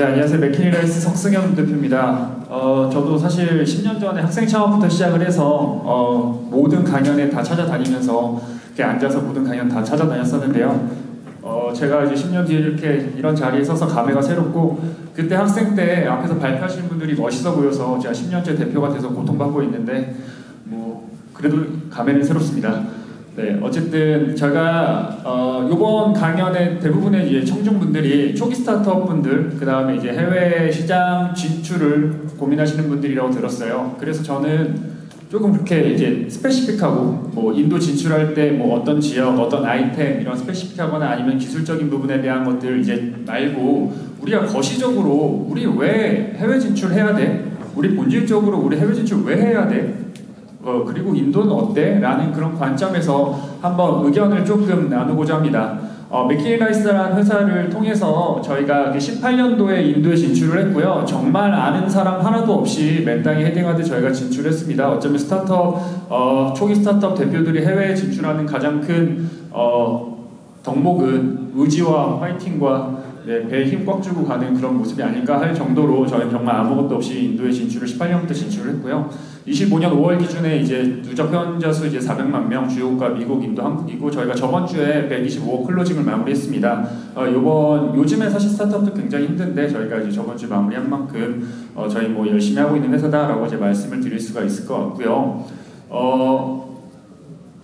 네, 안녕하세요. 맥키니라이스 석승현 대표입니다. 어, 저도 사실 10년 전에 학생 창업부터 시작을 해서 어, 모든 강연에 다 찾아다니면서 이렇게 앉아서 모든 강연 다 찾아다녔었는데요. 어, 제가 이제 10년 뒤에 이렇게 이런 자리에 서서 감회가 새롭고 그때 학생 때 앞에서 발표하시는 분들이 멋있어 보여서 제가 10년째 대표가 돼서 고통받고 있는데 뭐 그래도 감회는 새롭습니다. 네, 어쨌든 제가 어, 이번 강연의 대부분의 이제 청중분들이 초기 스타트업 분들, 그 다음에 이제 해외 시장 진출을 고민하시는 분들이라고 들었어요. 그래서 저는 조금 그렇게 이제 스페시픽하고 뭐 인도 진출할 때 뭐 어떤 지역, 어떤 아이템 이런 스페시픽하거나 아니면 기술적인 부분에 대한 것들 이제 말고 우리가 거시적으로 우리 왜 해외 진출해야 돼? 우리 본질적으로 우리 해외 진출 왜 해야 돼? 어, 그리고 인도는 어때? 라는 그런 관점에서 한번 의견을 조금 나누고자 합니다. 어, 맥키라이스라는 회사를 통해서 저희가 18년도에 인도에 진출을 했고요. 정말 아는 사람 하나도 없이 맨땅에 헤딩하듯 저희가 진출했습니다. 어쩌면 스타트업, 어, 초기 스타트업 대표들이 해외에 진출하는 가장 큰 어, 덕목은 의지와 화이팅과 네, 배에 힘 꽉 주고 가는 그런 모습이 아닐까 할 정도로 저희는 정말 아무것도 없이 인도에 진출을 18년부터 진출을 했고요. 25년 5월 기준에 이제 누적 회원자 수 이제 400만 명, 주요 국가 미국, 인도, 한국이고 저희가 저번 주에 125억 클로징을 마무리했습니다. 어, 요번 요즘에 사실 스타트업도 굉장히 힘든데 저희가 이제 저번 주 마무리한 만큼 어, 저희 뭐 열심히 하고 있는 회사다라고 이제 말씀을 드릴 수가 있을 것 같고요. 어,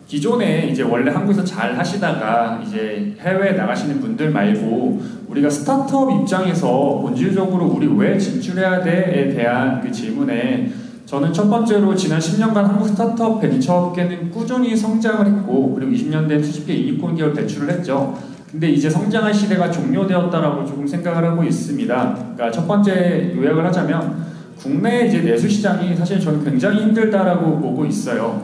기존에 이제 원래 한국에서 잘 하시다가 이제 해외 나가시는 분들 말고 우리가 스타트업 입장에서 본질적으로 우리 왜 진출해야 돼에 대한 그 질문에 저는 첫 번째로 지난 10년간 한국 스타트업 벤처업계는 꾸준히 성장을 했고 그리고 20년 된 수십개 이익권 기업 대출을 했죠. 근데 이제 성장할 시대가 종료되었다라고 조금 생각을 하고 있습니다. 그러니까 첫 번째 요약을 하자면 국내 이제 내수 시장이 사실 저는 굉장히 힘들다라고 보고 있어요.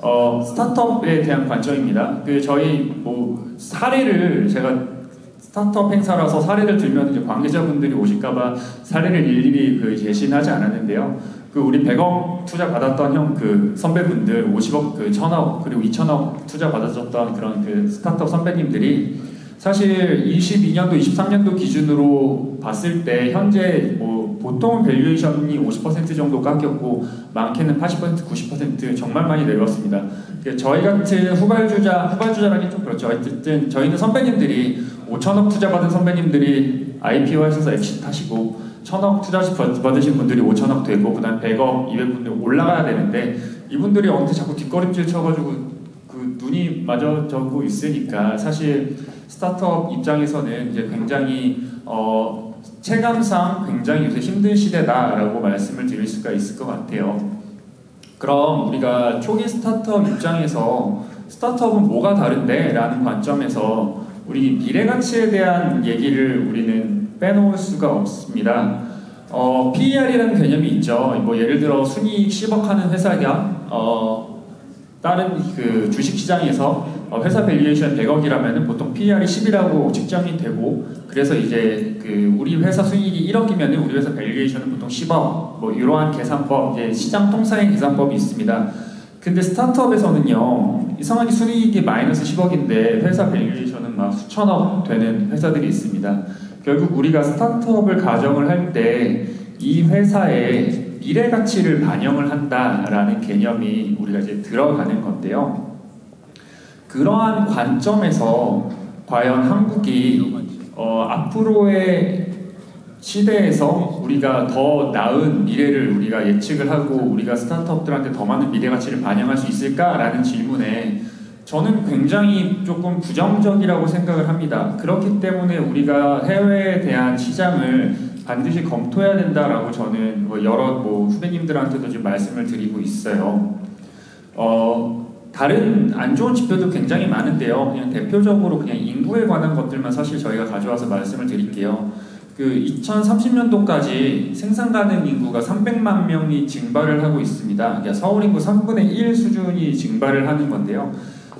어, 스타트업에 대한 관점입니다. 그 저희 뭐 사례를 제가 스타트업 행사라서 사례를 들면 이제 관계자분들이 오실까봐 사례를 일일이 그 제시하지 않았는데요. 그 우리 100억 투자 받았던 형 그 선배분들 50억 그 1000억 그리고 2000억 투자 받았었던 그런 그 스타트업 선배님들이 사실 22년도 23년도 기준으로 봤을 때 현재 뭐 보통은 밸류에이션이 50% 정도 깎였고 많게는 80% 90% 정말 많이 내려왔습니다. 그 저희 같은 후발주자 후발주자라기 좀 그렇죠. 어쨌든 저희는 선배님들이 5천억 투자 받은 선배님들이 IPO 하셔서 엑시트 하시고 천억 투자 받으신 분들이 5천억 되고 그다음 100억, 200분들 올라가야 되는데 이분들이 어느 자꾸 뒷걸음질 쳐가지고 그 눈이 맞아져고 있으니까 사실 스타트업 입장에서는 이제 굉장히 어, 체감상 굉장히 요새 힘든 시대다라고 말씀을 드릴 수가 있을 것 같아요. 그럼 우리가 초기 스타트업 입장에서 스타트업은 뭐가 다른데? 라는 관점에서 우리 미래 가치에 대한 얘기를 우리는 빼놓을 수가 없습니다. 어, PER이라는 개념이 있죠. 뭐 예를 들어 순이익 10억 하는 회사가 어, 다른 그 주식 시장에서 어, 회사 밸류에이션 100억이라면 보통 PER이 10이라고 측정이 되고 그래서 이제 그 우리 회사 순이익이 1억이면 우리 회사 밸류에이션은 보통 10억 뭐 이러한 계산법 이제 시장 통상의 계산법이 있습니다. 근데 스타트업에서는요 이상하게 순이익이 마이너스 10억인데 회사 밸류에이션은 막 수천억 되는 회사들이 있습니다. 결국 우리가 스타트업을 가정을 할 때 이 회사의 미래 가치를 반영을 한다라는 개념이 우리가 이제 들어가는 건데요. 그러한 관점에서 과연 한국이 어, 앞으로의 시대에서 우리가 더 나은 미래를 우리가 예측을 하고 우리가 스타트업들한테 더 많은 미래 가치를 반영할 수 있을까라는 질문에 저는 굉장히 조금 부정적이라고 생각을 합니다. 그렇기 때문에 우리가 해외에 대한 시장을 반드시 검토해야 된다라고 저는 뭐 여러 뭐 후배님들한테도 지금 말씀을 드리고 있어요. 어, 다른 안 좋은 지표도 굉장히 많은데요. 그냥 대표적으로 그냥 인구에 관한 것들만 사실 저희가 가져와서 말씀을 드릴게요. 그 2030년도까지 생산 가능 인구가 300만 명이 증발을 하고 있습니다. 그러니까 서울 인구 3분의 1 수준이 증발을 하는 건데요.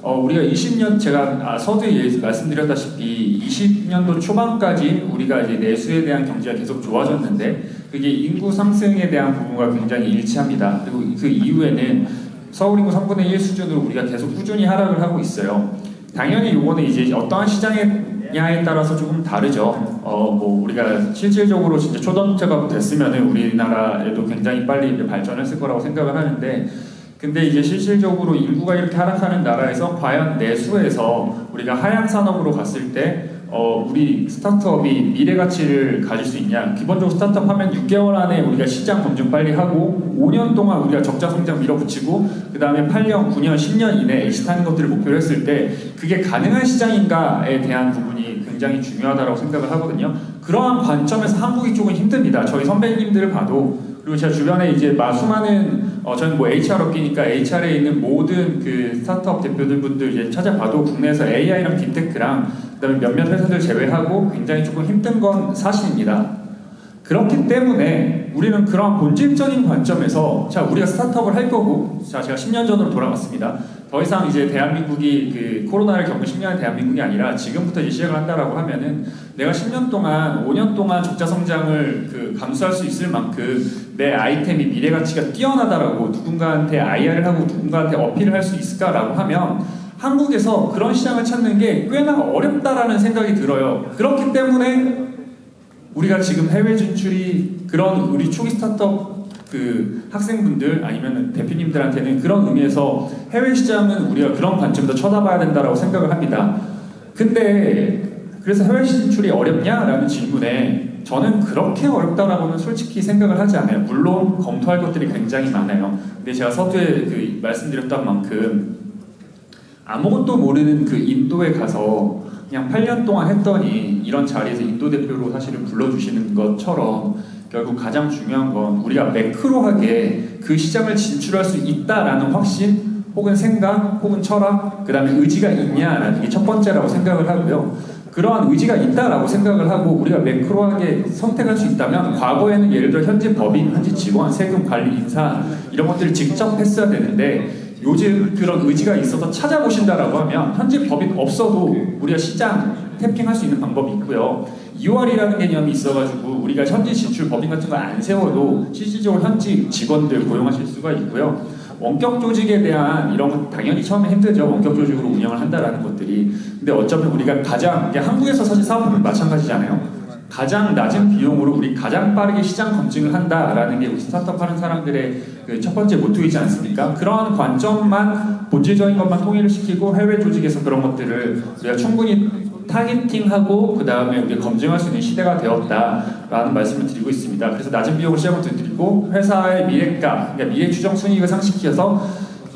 어, 우리가 20년 제가 아, 서두에 말씀드렸다시피 20년도 초반까지 우리가 이제 내수에 대한 경제가 계속 좋아졌는데 그게 인구 상승에 대한 부분과 굉장히 일치합니다. 그리고 그 이후에는 서울 인구 3분의 1 수준으로 우리가 계속 꾸준히 하락을 하고 있어요. 당연히 이거는 이제 어떠한 시장에 되느냐에 따라서 조금 다르죠. 어, 뭐 우리가 실질적으로 진짜 초전도체가 됐으면은 우리나라에도 굉장히 빨리 발전했을 거라고 생각을 하는데 근데 이제 실질적으로 인구가 이렇게 하락하는 나라에서 과연 내수에서 우리가 하향 산업으로 갔을 때 어, 우리 스타트업이 미래 가치를 가질 수 있냐? 기본적으로 스타트업 하면 6개월 안에 우리가 시장 검증 빨리 하고 5년 동안 우리가 적자 성장 밀어붙이고 그 다음에 8년, 9년, 10년 이내에 엑시트하는 것들을 목표로 했을 때 그게 가능한 시장인가에 대한 부분이 굉장히 중요하다고 생각을 하거든요. 그러한 관점에서 한국이 조금 힘듭니다. 저희 선배님들을 봐도 그리고 제 주변에 이제 마 수많은 어 저는 뭐 HR 업계니까 HR에 있는 모든 그 스타트업 대표들 분들 이제 찾아봐도 국내에서 AI랑 딥테크랑 그다음에 몇몇 회사들 제외하고 굉장히 조금 힘든 건 사실입니다. 그렇기 때문에 우리는 그런 본질적인 관점에서 자 우리가 스타트업을 할 거고 자 제가 10년 전으로 돌아갔습니다. 더 이상 이제 대한민국이 그 코로나를 겪은 10년의 대한민국이 아니라 지금부터 이제 시작을 한다라고 하면은 내가 10년 동안 5년 동안 적자 성장을 그 감수할 수 있을 만큼 내 아이템이 미래 가치가 뛰어나다라고 누군가한테 IR을 하고 누군가한테 어필을 할 수 있을까라고 하면 한국에서 그런 시장을 찾는 게 꽤나 어렵다라는 생각이 들어요. 그렇기 때문에 우리가 지금 해외 진출이 그런 우리 초기 스타트업 그 학생분들 아니면 대표님들한테는 그런 의미에서 해외 시장은 우리가 그런 관점에서 쳐다봐야 된다라고 생각을 합니다. 근데 그래서 해외 진출이 어렵냐라는 질문에 저는 그렇게 어렵다라고는 솔직히 생각을 하지 않아요. 물론 검토할 것들이 굉장히 많아요. 근데 제가 서두에 그 말씀드렸던 만큼 아무것도 모르는 그 인도에 가서 그냥 8년 동안 했더니 이런 자리에서 인도 대표로 사실은 불러주시는 것처럼 결국 가장 중요한 건 우리가 매크로하게 그 시장을 진출할 수 있다라는 확신 혹은 생각 혹은 철학 그 다음에 의지가 있냐라는 게 첫 번째라고 생각을 하고요. 그러한 의지가 있다라고 생각을 하고 우리가 매크로하게 선택할 수 있다면 과거에는 예를 들어 현지 법인, 현지 직원, 세금 관리 인사 이런 것들을 직접 했어야 되는데 요즘 그런 의지가 있어서 찾아보신다라고 하면 현지 법인 없어도 우리가 시장 탭핑할 수 있는 방법이 있고요. 2월이라는 개념이 있어가지고 우리가 현지 진출 법인 같은 거안 세워도 실질적으로 현지 직원들 고용하실 수가 있고요. 원격 조직에 대한 이런 건 당연히 처음에 힘들죠. 원격 조직으로 운영을 한다라는 것들이. 근데 어차피 우리가 가장 한국에서 사실 사업하면 마찬가지잖아요. 가장 낮은 비용으로 우리 가장 빠르게 시장 검증을 한다라는 게 우리 스타트업 하는 사람들의 그 첫 번째 모토이지 않습니까? 그런 관점만 본질적인 것만 통일을 시키고 해외 조직에서 그런 것들을 우리가 충분히 타겟팅하고 그 다음에 우리 검증할 수 있는 시대가 되었다라는 말씀을 드리고 있습니다. 그래서 낮은 비용으로 시작을 드리고 회사의 미래가 그러니까 미래 추정 순이익을 상식시켜서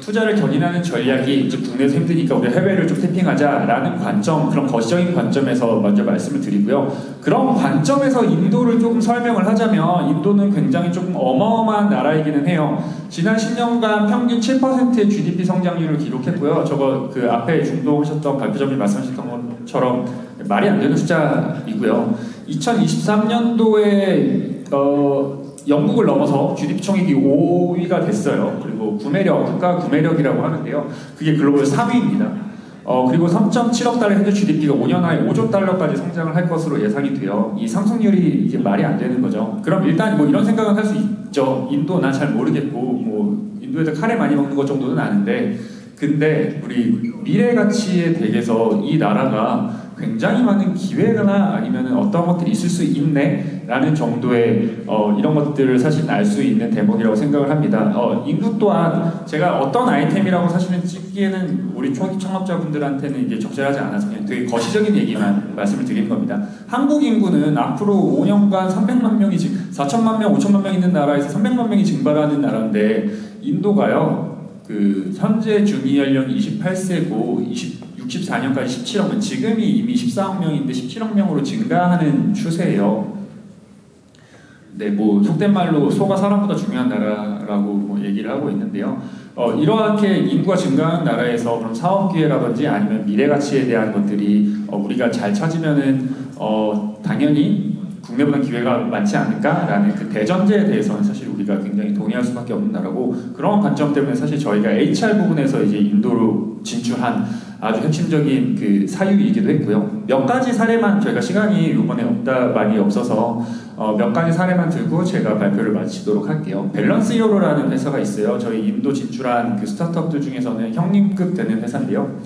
투자를 견인하는 전략이 이제 국내에서 힘드니까 우리 해외를 좀 태핑하자라는 관점 그런 거시적인 관점에서 먼저 말씀을 드리고요. 그런 관점에서 인도를 조금 설명을 하자면 인도는 굉장히 조금 어마어마한 나라이기는 해요. 지난 10년간 평균 7%의 GDP 성장률을 기록했고요. 저거 그 앞에 중도하셨던 발표자님 말씀하셨던 것처럼 말이 안 되는 숫자이고요. 2023년도에 어, 영국을 넘어서 GDP 총액이 5위가 됐어요. 그리고 구매력, 국가 구매력이라고 하는데요. 그게 글로벌 3위입니다. 어, 그리고 3.7억 달러 현재 GDP가 5년 안에 5조 달러까지 성장을 할 것으로 예상이 돼요. 이 상승률이 이게 말이 안 되는 거죠. 그럼 일단 뭐 이런 생각은 할 수 있죠. 인도 나 잘 모르겠고, 뭐, 인도에서 카레 많이 먹는 것 정도는 아는데, 근데 우리 미래 가치에 대해서 이 나라가 굉장히 많은 기회나 아니면 어떤 것들이 있을 수 있네 라는 정도의 어, 이런 것들을 사실 알 수 있는 대목이라고 생각을 합니다. 어, 인구 또한 제가 어떤 아이템이라고 사실은 찍기에는 우리 초기 창업자분들한테는 이제 적절하지 않아서 그냥 되게 거시적인 얘기만 말씀을 드린 겁니다. 한국 인구는 앞으로 5년간 300만 명이 즉 4천만 명, 5천만 명 있는 나라에서 300만 명이 증발하는 나라인데 인도가요. 그 현재 중위 연령이 28세고 20 64년까지 17억은 지금이 이미 14억 명인데 17억 명으로 증가하는 추세예요. 네, 뭐 속된 말로 소가 사람보다 중요한 나라라고 뭐 얘기를 하고 있는데요. 어, 이렇게 인구가 증가하는 나라에서 그럼 사업 기회라든지 아니면 미래 가치에 대한 것들이 어, 우리가 잘 찾으면은 어, 당연히 국내보다 기회가 많지 않을까라는 그 대전제에 대해서는 사실 우리가 굉장히 동의할 수밖에 없는 나라고 그런 관점 때문에 사실 저희가 HR 부분에서 이제 인도로 진출한 아주 핵심적인 그 사유이기도 했고요. 몇 가지 사례만 저희가 시간이 이번에 없다 많이 없어서 어, 몇 가지 사례만 들고 제가 발표를 마치도록 할게요. 밸런스 히어로라는 회사가 있어요. 저희 인도 진출한 그 스타트업들 중에서는 형님급 되는 회사인데요.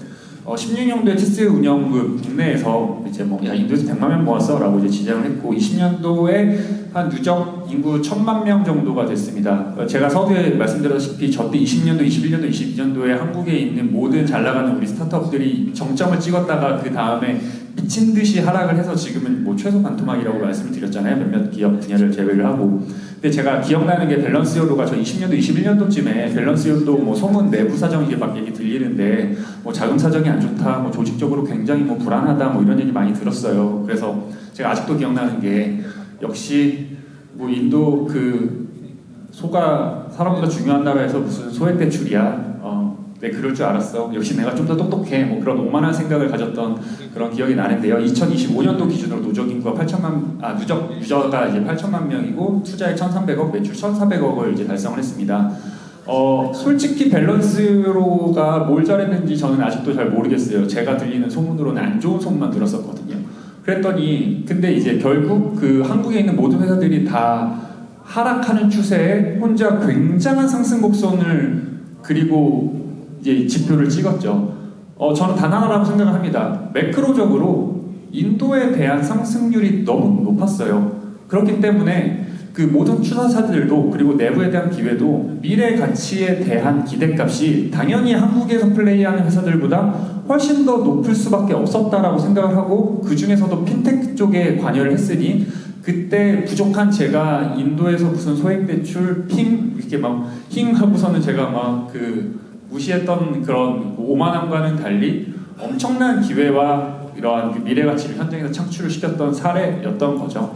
어, 16년도에 체스 운영부 국내에서 이제 뭐야 인도에서 100만 명 모았어라고 이제 지정을 했고 20년도에 한 누적 인구 1000만 명 정도가 됐습니다. 어, 제가 서두에 말씀드렸다시피 저때 20년도, 21년도, 22년도에 한국에 있는 모든 잘 나가는 우리 스타트업들이 정점을 찍었다가 그 다음에 미친 듯이 하락을 해서 지금은 뭐 최소 반토막이라고 말씀을 드렸잖아요. 몇몇 기업 분야를 제외를 하고. 근데 제가 기억나는 게 밸런스 요로가 저 20년도, 21년도쯤에 밸런스 요도 뭐 소문 내부 사정 이게 막 얘기 들리는데 뭐 자금 사정이 안 좋다, 뭐 조직적으로 굉장히 뭐 불안하다, 뭐 이런 얘기 많이 들었어요. 그래서 제가 아직도 기억나는 게 역시 뭐 인도 그 소가 사람보다 중요한 나라에서 무슨 소액 대출이야. 어, 네 그럴 줄 알았어. 역시 내가 좀 더 똑똑해. 뭐 그런 오만한 생각을 가졌던 그런 기억이 나는데요. 2025년도 기준으로 누적 인구가 8천만 아 누적 유저가 이제 8천만 명이고 투자액 1,300억, 매출 1,400억을 이제 달성을 했습니다. 어 솔직히 밸런스로가 뭘 잘했는지 저는 아직도 잘 모르겠어요. 제가 들리는 소문으로는 안 좋은 소문만 들었었거든요. 그랬더니 근데 이제 결국 그 한국에 있는 모든 회사들이 다 하락하는 추세에 혼자 굉장한 상승 곡선을 그리고 이제 지표를 찍었죠. 어, 저는 단 하나라고 생각을 합니다. 매크로적으로 인도에 대한 상승률이 너무 높았어요. 그렇기 때문에 그 모든 투자사들도 그리고 내부에 대한 기회도 미래 가치에 대한 기대값이 당연히 한국에서 플레이하는 회사들보다 훨씬 더 높을 수밖에 없었다라고 생각을 하고 그 중에서도 핀테크 쪽에 관여를 했으니 그때 부족한 제가 인도에서 무슨 소액 대출 핑 이렇게 막 힝 하고서는 제가 막그 무시했던 그런 오만함과는 달리 엄청난 기회와 이러한 그 미래 가치를 현장에서 창출을 시켰던 사례였던 거죠.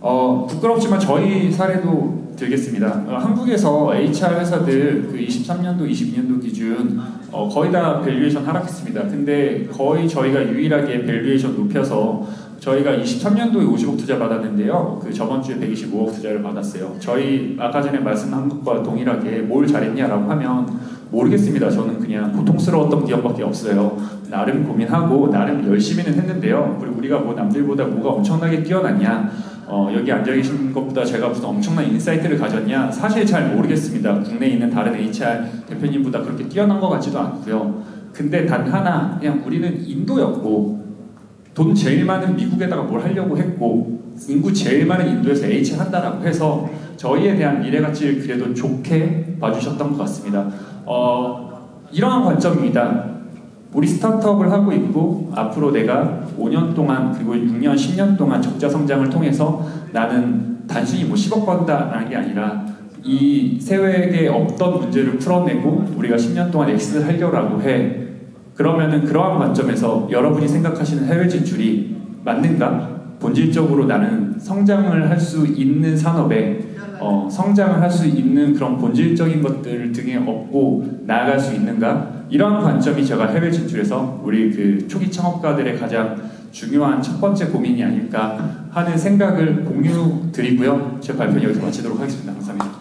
어, 부끄럽지만 저희 사례도 들겠습니다. 어, 한국에서 HR 회사들 그 23년도, 22년도 기준 어, 거의 다 밸류에이션 하락했습니다. 근데 거의 저희가 유일하게 밸류에이션 높여서 저희가 23년도에 50억 투자 받았는데요. 그 저번 주에 125억 투자를 받았어요. 저희 아까 전에 말씀한 것과 동일하게 뭘 잘했냐라고 하면 모르겠습니다. 저는 그냥 고통스러웠던 기억밖에 없어요. 나름 고민하고 나름 열심히는 했는데요. 그리고 우리가 뭐 남들보다 뭐가 엄청나게 뛰어났냐? 어, 여기 앉아 계신 것보다 제가 무슨 엄청난 인사이트를 가졌냐? 사실 잘 모르겠습니다. 국내에 있는 다른 HR 대표님보다 그렇게 뛰어난 것 같지도 않고요. 근데 단 하나, 그냥 우리는 인도였고, 돈 제일 많은 미국에다가 뭘 하려고 했고, 인구 제일 많은 인도에서 HR 한다라고 해서 저희에 대한 미래 가치를 그래도 좋게 봐주셨던 것 같습니다. 어, 이러한 관점입니다. 우리 스타트업을 하고 있고 앞으로 내가 5년 동안 그리고 6년, 10년 동안 적자 성장을 통해서 나는 단순히 뭐 10억 번다라는 게 아니라 이 세계에 없던 문제를 풀어내고 우리가 10년 동안 엑스를 하려고 해. 그러면은 그러한 관점에서 여러분이 생각하시는 해외 진출이 맞는가? 본질적으로 나는 성장을 할 수 있는 산업에 어, 성장을 할 수 있는 그런 본질적인 것들을 등에 업고 나아갈 수 있는가? 이런 관점이 제가 해외 진출에서 우리 그 초기 창업가들의 가장 중요한 첫 번째 고민이 아닐까 하는 생각을 공유 드리고요. 제 발표는 여기서 마치도록 하겠습니다. 감사합니다.